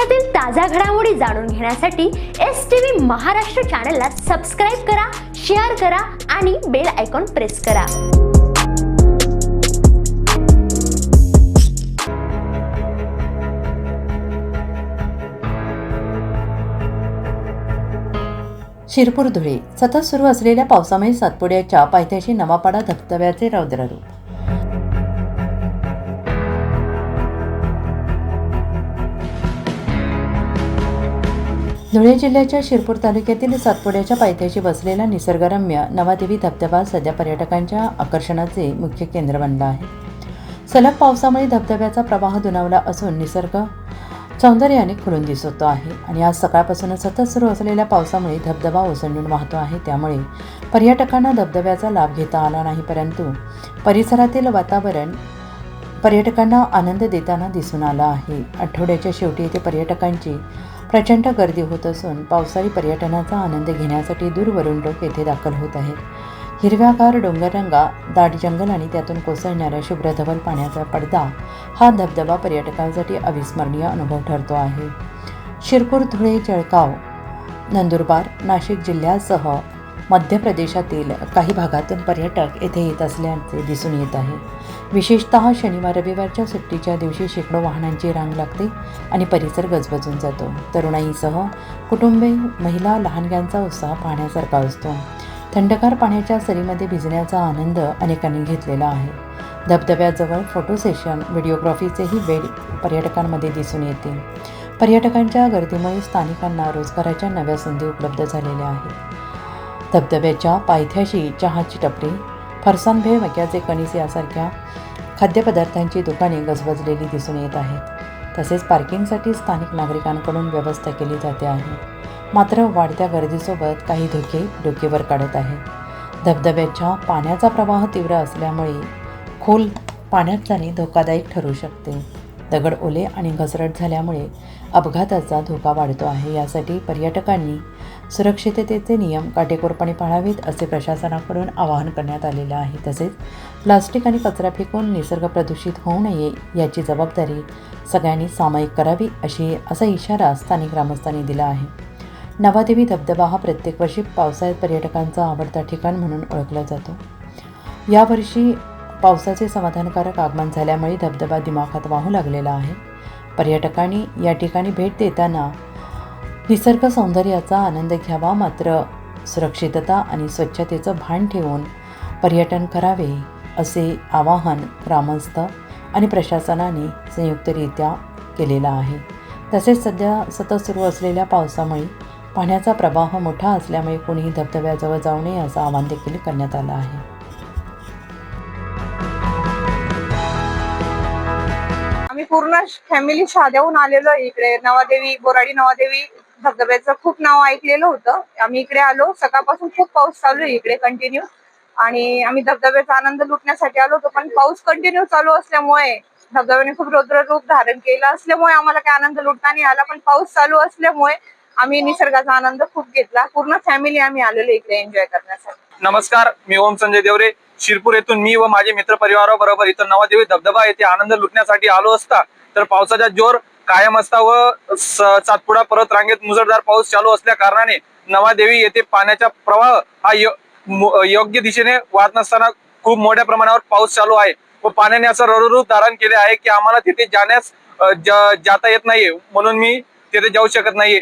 देशातील ताज्या घडामोडी जाणून घेण्यासाठी एस टी व्ही महाराष्ट्र चॅनलला सबस्क्राईब करा शेअर करा आणि बेल आयकॉन प्रेस करा. शिरपूर धुळे. सतत सुरू असलेल्या पावसामुळे सातपुड्याच्या पायथ्याशी नवापाडा धबधब्याचे रौद्ररूप. धुळे जिल्ह्याच्या शिरपूर तालुक्यातील सातपुड्याच्या पायथ्याशी बसलेला निसर्गरम्य नवादेवी धबधबा सध्या पर्यटकांच्या आकर्षणाचे मुख्य केंद्र बनला आहे. सलग पावसामुळे धबधब्याचा प्रवाह दुणावला असून निसर्ग सौंदर्याने खुलून दिसतो आहे आणि आज सकाळपासूनच सतत सुरू असलेल्या पावसामुळे धबधबा ओसंडून वाहतो आहे. त्यामुळे पर्यटकांना धबधब्याचा लाभ घेता आला नाही परंतु परिसरातील वातावरण पर्यटकांना आनंद देताना दिसून आला आहे. आठवड्याच्या शेवटी येथे पर्यटकांची प्रचंड गर्दी होत असून पावसाळी पर्यटनाचा आनंद घेण्यासाठी दूरवरून लोक येथे दाखल होत आहेत. हिरव्यागार डोंगररंगा दाट जंगल आणि त्यातून कोसळणाऱ्या शुभ्रधवल पाण्याचा पडदा हा धबधबा पर्यटकांसाठी अविस्मरणीय अनुभव ठरतो आहे. शिरपूर धुळे जळगाव नंदुरबार नाशिक जिल्ह्यासह मध्य प्रदेशातील काही भागातून पर्यटक येथे येत असल्याचे दिसून येत आहे. विशेषतः शनिवार रविवारच्या सुट्टीच्या दिवशी शेकडो वाहनांची रांग लागते आणि परिसर गजबजून जातो. तरुणाईसह कुटुंबे महिला लहानग्यांचा उत्साह पाहण्यासारखा असतो. थंडगार पाण्याच्या सरीमध्ये भिजण्याचा आनंद अनेकांनी घेतलेला आहे. धबधब्याजवळ फोटो सेशन व्हिडिओग्राफीचेही वेळ पर्यटकांमध्ये दिसून येते. पर्यटकांच्या गर्दीमुळे स्थानिकांना रोजगाराच्या नव्या संधी उपलब्ध झालेल्या आहेत. धबधब्याच्या पायथ्याशी चहाची टपरी फरसाण मक्याचे कणीस यासारख्या खाद्यपदार्थांची दुकाने गजबजलेली दिसून येत आहेत. तसेच पार्किंगसाठी स्थानिक नागरिकांकडून व्यवस्था केली जाते आहे. मात्र वाढत्या गर्दीसोबत काही धोके डोकेवर काढत आहेत. धबधब्याच्या पाण्याचा प्रवाह तीव्र असल्यामुळे खोल पाण्यात जाणे धोकादायक ठरू शकते. दगड ओले आणि घसरट झाल्यामुळे अपघाताचा धोका वाढतो आहे. यासाठी पर्यटकांनी सुरक्षिततेचे नियम काटेकोरपणे पाळावेत असे प्रशासनाकडून आवाहन करण्यात आलेलं आहे. तसेच प्लास्टिक आणि कचरा फेकून निसर्ग प्रदूषित होऊ नये याची जबाबदारी सगळ्यांनी सामायिक करावी अशी असा इशारा स्थानिक ग्रामस्थांनी दिला आहे. नवादेवी धबधबा हा प्रत्येक वर्षी पावसाळ्यात पर्यटकांचा आवडता ठिकाण म्हणून ओळखला जातो. यावर्षी पावसाचे समाधानकारक आगमन झाल्यामुळे धबधबा दिमाखात वाहू लागलेला आहे. पर्यटकांनी या ठिकाणी भेट देताना निसर्ग सौंदर्याचा आनंद घ्यावा मात्र. सुरक्षितता आणि स्वच्छतेचं भान ठेवून पर्यटन करावे असे आवाहन ग्रामस्थ आणि प्रशासनाने संयुक्तरित्या केलेलं आहे. तसेच सध्या सतत सुरू असलेल्या पावसामुळे पाण्याचा प्रवाह मोठा असल्यामुळे कोणीही धबधब्याजवळ जाऊ नये असं आवाहन देखील करण्यात आलं आहे. पूर्ण फॅमिली शाद्याहून आलेलो इकडे. नवादेवी बोराडी नवादेवी धबधब्याचं खूप नाव ऐकलेलं होतं. आम्ही इकडे आलो. सकाळपासून खूप पाऊस चालू आहे इकडे कंटिन्यू आणि आम्ही धबधब्याचा आनंद लुटण्यासाठी आलो होतो पण पाऊस कंटिन्यू चालू असल्यामुळे धबधब्याने खूप रौद्र रूप धारण केलं असल्यामुळे आम्हाला काही आनंद लुटता नाही आला. पण पाऊस चालू असल्यामुळे आम्ही निसर्गाचा आनंद खूप घेतला. पूर्ण फॅमिली आम्ही आलेलो इकडे एन्जॉय करण्यासाठी. नमस्कार. मी ओम संजय देवरे. शिरपूर येथून मी व माझे मित्र परिवाराबरोबर इथं नवादेवी धबधबा येथे आनंद लुटण्यासाठी आलो असता तर पावसाचा जोर कायम असता व स- सातपुडा परत रांगेत मुसळधार पाऊस चालू असल्या कारणाने नवादेवी येथे पाण्याचा प्रवाह हा यो- योग्य दिशेने वाहत नसताना खूप मोठ्या प्रमाणावर पाऊस चालू आहे व पाण्याने असं रडरूप धारण केले आहे की आम्हाला तिथे जाण्यास जाता येत नाहीये. म्हणून मी तिथे जाऊ शकत नाहीये.